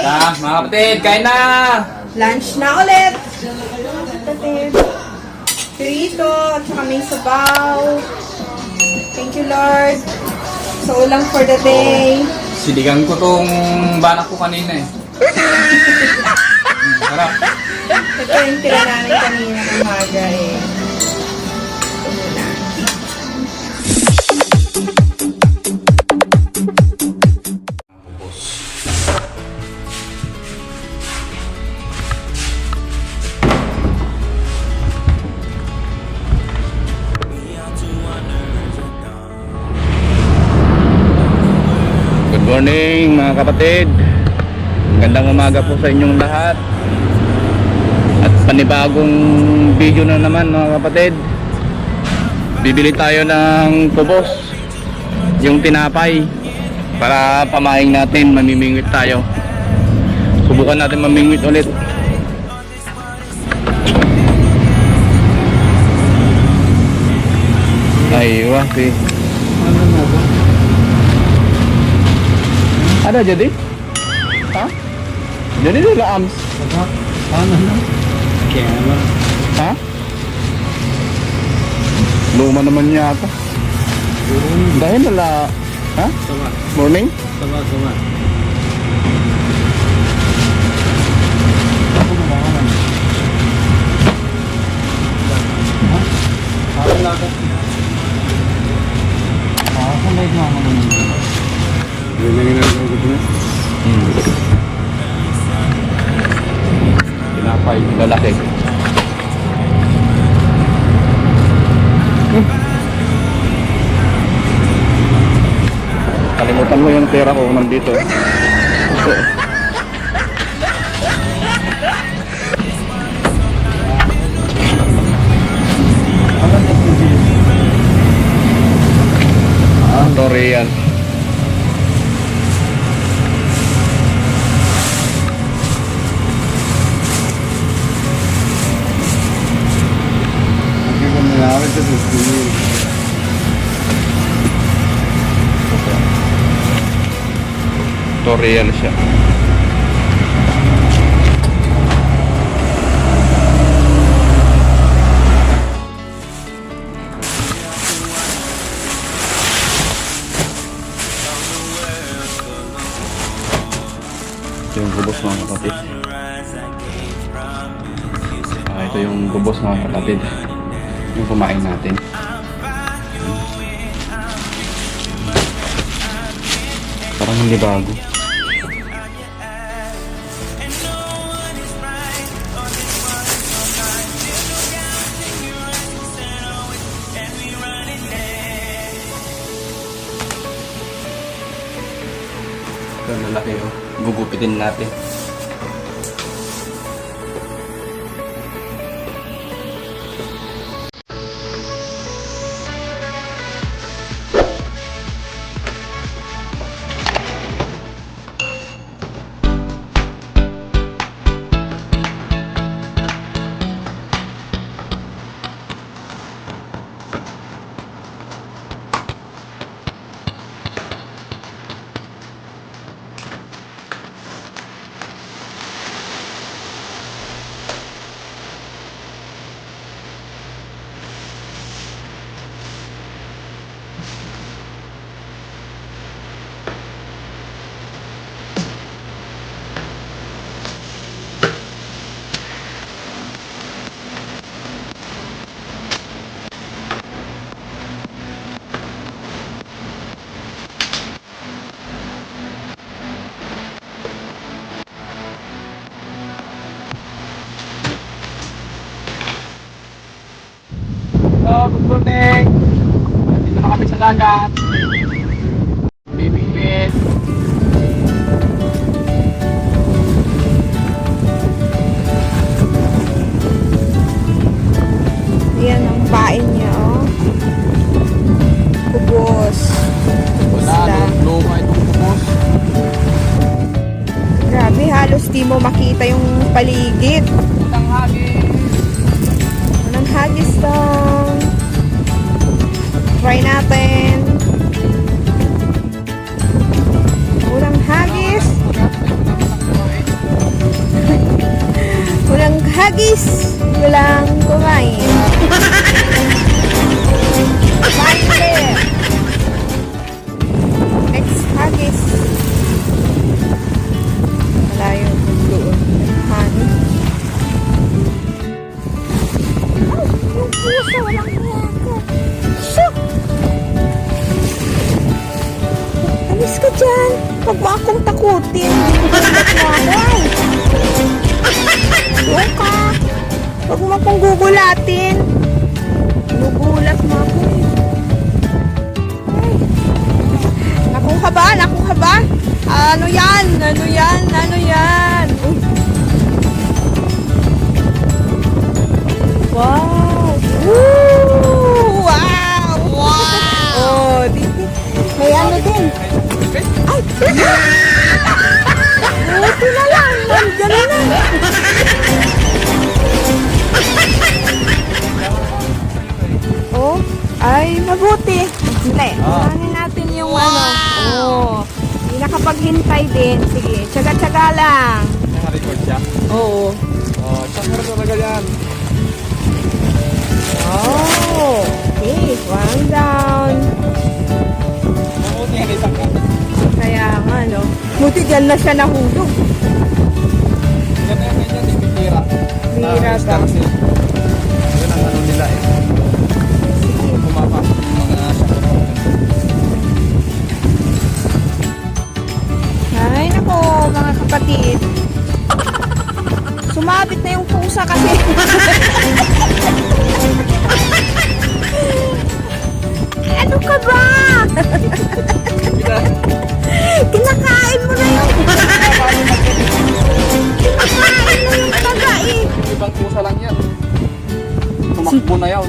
Tara, mga kapatid, kain na! Lunch na ulit. Tatid. Pirito, at saka may sabaw. Thank you, Lord. Sa ulam for the day. Siligan ko tong banak ko kanina eh. Hmm, Sarap. Ito yung tira namin kanina ng umaga eh. Kapatid. Magandang umaga po sa inyong lahat. At panibagong video na naman mga kapatid. Bibili tayo ng kubos Yung tinapay Para pamaing natin mamimingwit tayo. Subukan natin mamingwit ulit. Ay, wah, si Ada jadi? Ha? Jadi dulu AMS. Ano na? Naman. Ha? Luma naman yata. Dahil nala... Ha? Sama, Morning? sama, sama. Ako na lalaki. Hmm. Kalimutan mo yung pera ko nandito. Ito. Tutorial siya. Ito yung gubos mga kapatid. Ah, ito yung gubos mga kapatid. Yung kumain natin. Parang hindi bago. Gugupitin natin. Hello, good morning. Dito na kami sa dagat. Bibilis. Yan ang pain niya, oh. Kubos. Wala, luma itong kubos. Grabe, halos di mo makita yung paligid. Walang hagis. Walang hagis, to. Try natin. Walang hagis. Walang hagis. Walang kumain. Kumain ulit. Next hagis. Malayo doon. Honey. Oh, yung pusa, walang hiyaka. Alis ka dyan. Huwag mo akong takutin. Mo ako. ay. Doon ka. Huwag mo akong gugulatin. Buti na lang. Nandiyan na. Oh, ay mabuti. Hindi, kuhanin natin yung ano. Oh, hindi nakapaghintay din. Sige, tsaga-tsaga lang. Naka-record siya. Oo. Oh, tsaka talaga yan. Oh, okay. One down. Kaya nga, no? Buti dyan na siya nahulog. Yan na yan, yan, yan, bihira. Bihira kasi Yun ang ano nila eh. Pumapasok yung mga sakot. Ay, nako, mga kapatid. Sumabit na yung pusa kasi. ano ka ba? Na yun.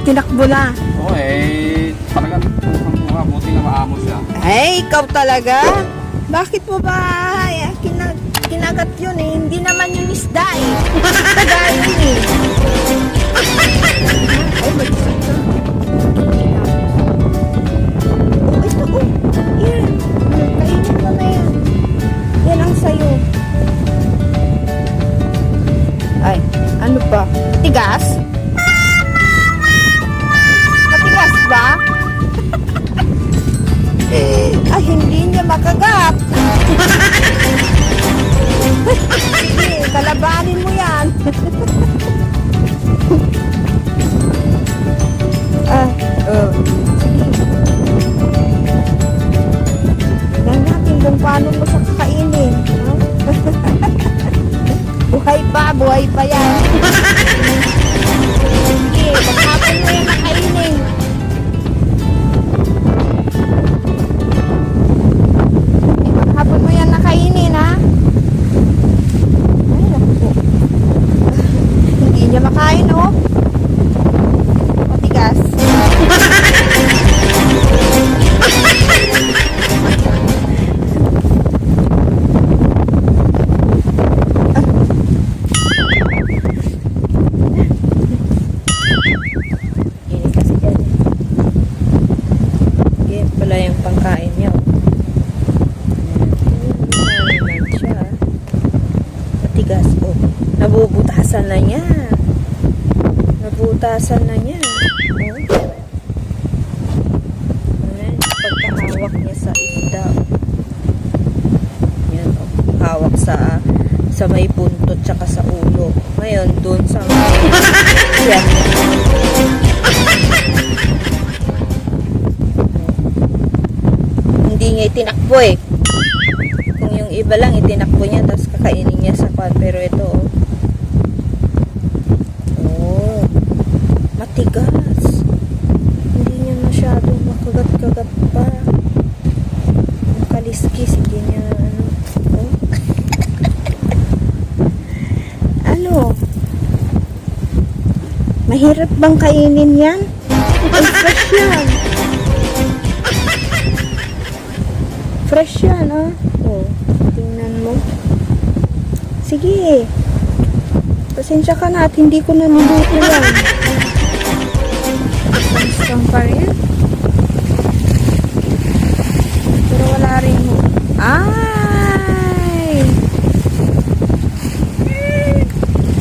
Tinakbo na. Oo eh, talagang kuha. Buti nga maamo siya. Ay, ikaw talaga? Bakit mo ba ay, kina, kinagat yun eh? Hindi naman yung isda eh. Taga yun eh. Ay. Oh, ito oh. Yan. Kainin mo na yan. Yan ang sayo. Ay, ano ba? Tigas? Hindi niya makagat. Sige, kalabanin mo yan. ah, oh. Tignan natin kung paano mo siya kakainin. ha? buhay pa, buhay pa yan. Sige, maghapon mo yan nakainin. Hindi niya Nabutasan na niya. Oh. Ayan, pagkahawak niya sa isda. Yan, oh. Hawak sa sa may puntot tsaka sa ulo. Ngayon, dun sa may yan. Hindi niya itinakbo eh kung yung iba lang itinakbo niya tapos kakainin niya sa pan pero ito oh matigas. Hindi niya masyadong makagat-kagat pa. Yung kaliskis hindi niya ano oh. ano? Mahirap bang kainin yan? Fresh yan. Fresh yan ah. Oh tingnan mo. Sige. Pasensya ka na at hindi ko na niluto yan. Gusto pa rin. Pero wala rin mo. Ay!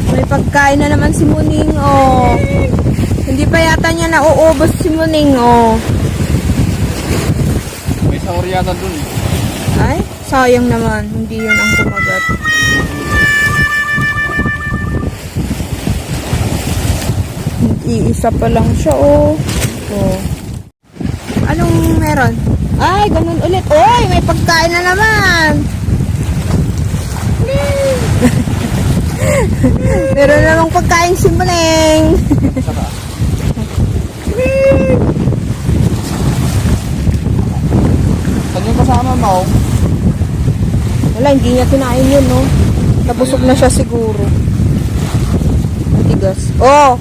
May pagkain na naman si Muning, oh. Hindi pa yata niya nauubos si Muning, oh. May sahur yata dun. Ay, sayang naman. Hindi yun ang kumagat. Iisa pa lang siya, oh. Oh. Anong meron? Ay, ganun ulit. Uy, may pagkain na naman. meron namang pagkain si. Saka. Saan yung kasama mo? Wala, hindi niya kinain yun, no? Nabusog na siya siguro. Matigas. Oh!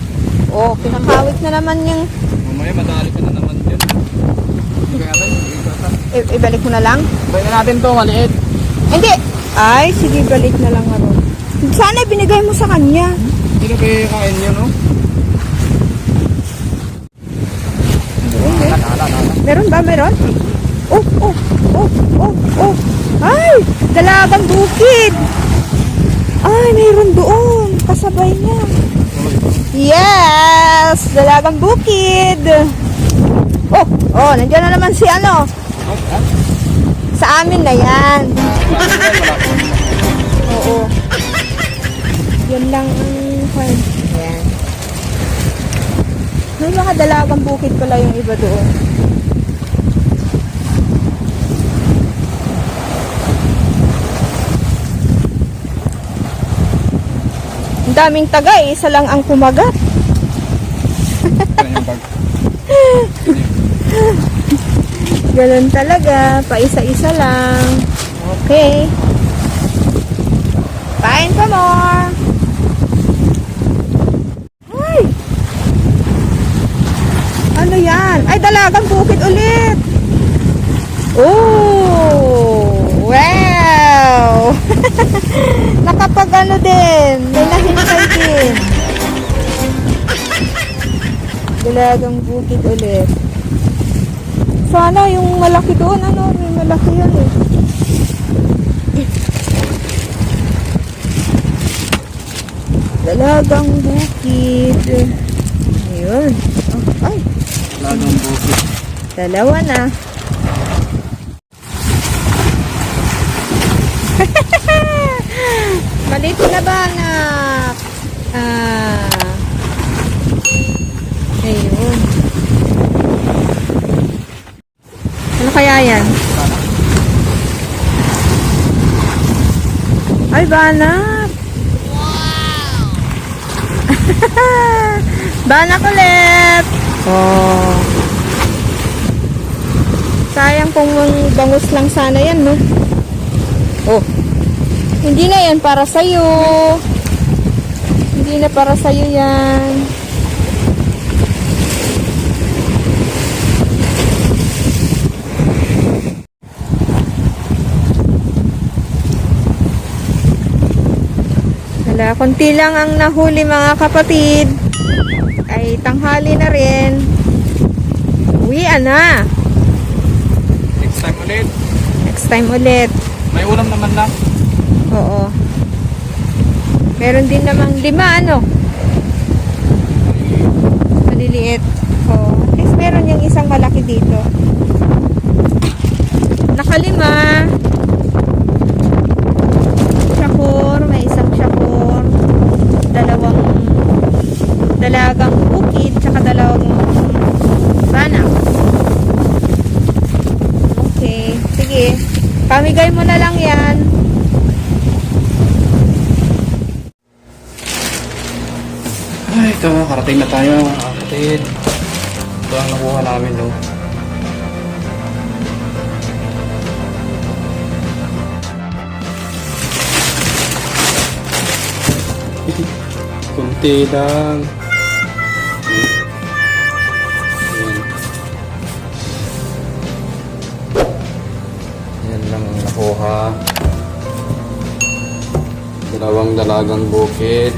Oh, pinakawit na naman yung... Mamaya madali ka na naman dyan. I- ibalik mo na lang? Bay na natin to, maliit. Hindi! Ay, sige, balik na lang ako. Sana binigay mo sa kanya. Sino kayo kain nyo, no? Meron ba? Meron? Oh, oh, oh, oh, oh. Ay, dalagang bukid. Ay, mayroon doon. Kasabay niya. Yes! Dalagang bukid. Oh, oh, nandiyan na naman si ano. Sa amin na yan. Oo. Yan lang ang kwan. Yan. May mga dalagang bukid pala yung iba doon. Daming taga eh, isa lang ang kumagat. Ganun talaga, pa isa-isa lang. Okay. Kain pa more. Ay! Ano yan? Ay, dalagang bukid ulit. Oh! Wow! Nakapag ano din. May Dalagang bukid ulit. Sana yung malaki doon, ano, may malaki yun eh. Dalagang bukid. Ayun. Oh, ay, Ladong bukit. dalawa na. Malit na ba, anak? Ah. Ayun. Ano kaya yan? Ay, banak! Wow! banak ulit! Oh. Sayang kung bangus lang sana yan, no? Oh. Hindi na yan para sa'yo. Hindi na para sa'yo yan. Wala, konti lang ang nahuli mga kapatid. Ay tanghali na rin. Uwian na. Next time ulit. Next time ulit. May ulam naman na. Oo. Meron din namang lima, ano? Maliliit. Oo. At least meron yung isang malaki dito. Nakalima. Shakur. May isang shakur. Dalawang dalagang bukid. Tsaka dalawang banak. Okay. Sige. Pamigay mo na lang yan. Ito, karating na tayo mga kapatid. Ito ang nakuha namin, no? Kunti lang. Ayan. Yan lang ang nakuha. Dalawang dalagang bukid,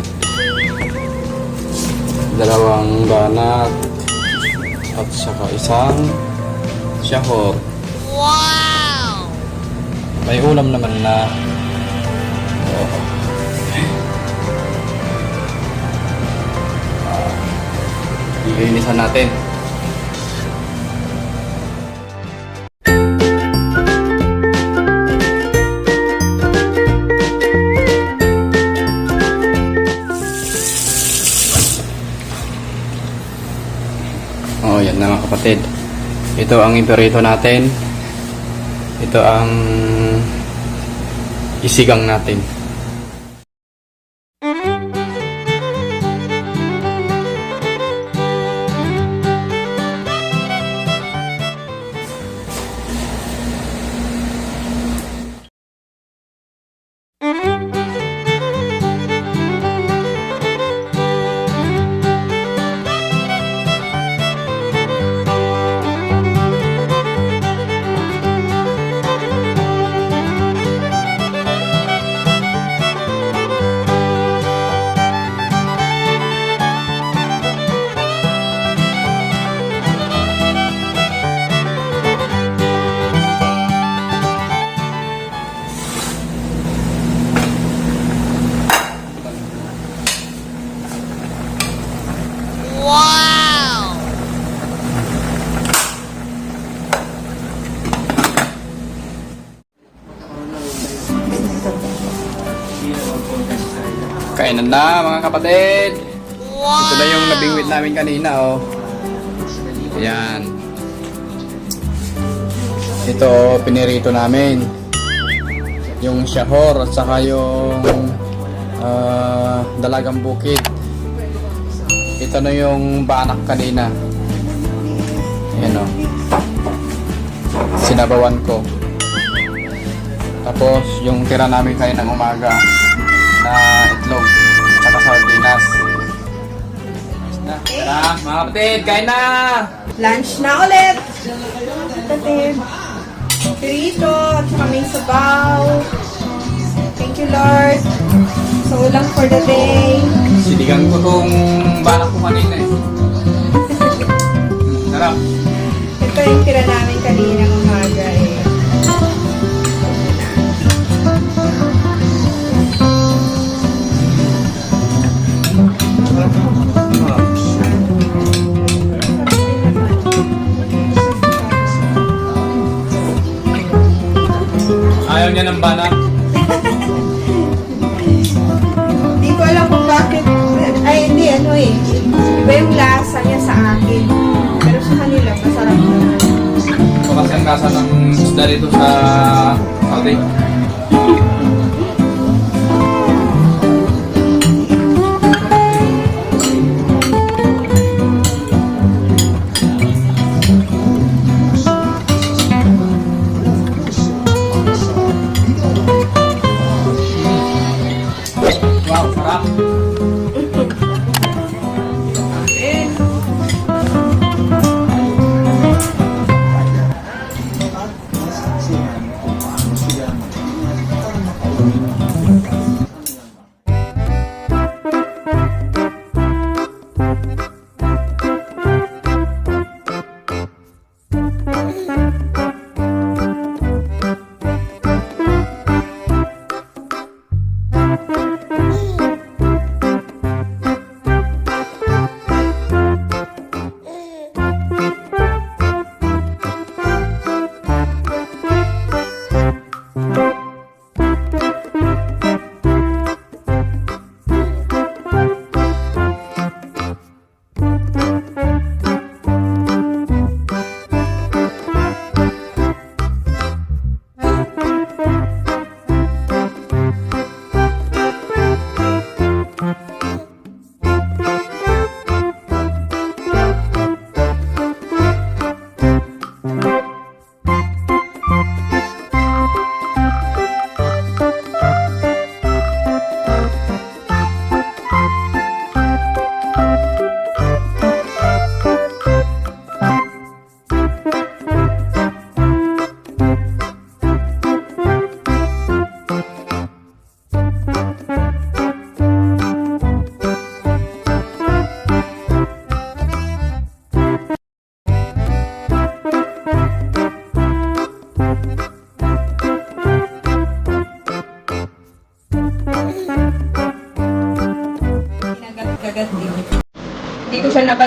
dalawang banat, at saka isang syahor. Wow! May ulam naman na. Oo. Lilinisan natin. Kapatid. Ito ang imperito natin. Ito ang isigang natin. Na mga kapatid. Ito na yung nabingwit namin kanina oh. Ayan. Ito pinirito namin. Yung shahor at saka yung ah, dalagang bukid. Ito na yung banak kanina. Ayan oh. Sinabawan ko. Tapos yung tira namin kayo ng umaga na itlog tara, mga kapatid, kain na! Lunch na ulit. Tatid. Pirito at may sabaw. Thank you, Lord. So, ulang for the day. Sinigang ko tong banak ko kanina eh. Sarap. Ito yung tira namin kanina umaga Ayaw niya ng banak. Hindi ko alam kung bakit. Ay, hindi, ano eh. Iba yung lasa niya sa akin. Pero sa kanila, masarap naman. Ito kasi ang lasa ng isda dito sa Saudi.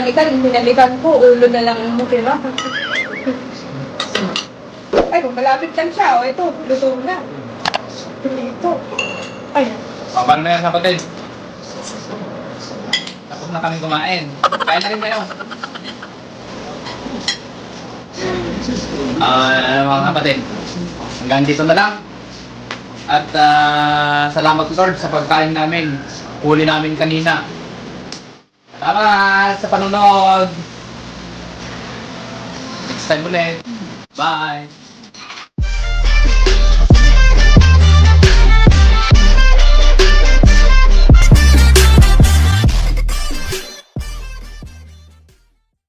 Pinabalikan, binalikan ko, ulo na lang ang mukira. Ay, kung malapit lang siya, o ito, luto na. Ito. Ay, paano na yan kapatid? Tapos na kami kumain. Kain na rin kayo. Ah, mga kapatid. Hanggang dito na lang. At ah, salamat Lord sa pagkain namin. Huli namin kanina. Salamat sa panunod. Next time ulit. Bye.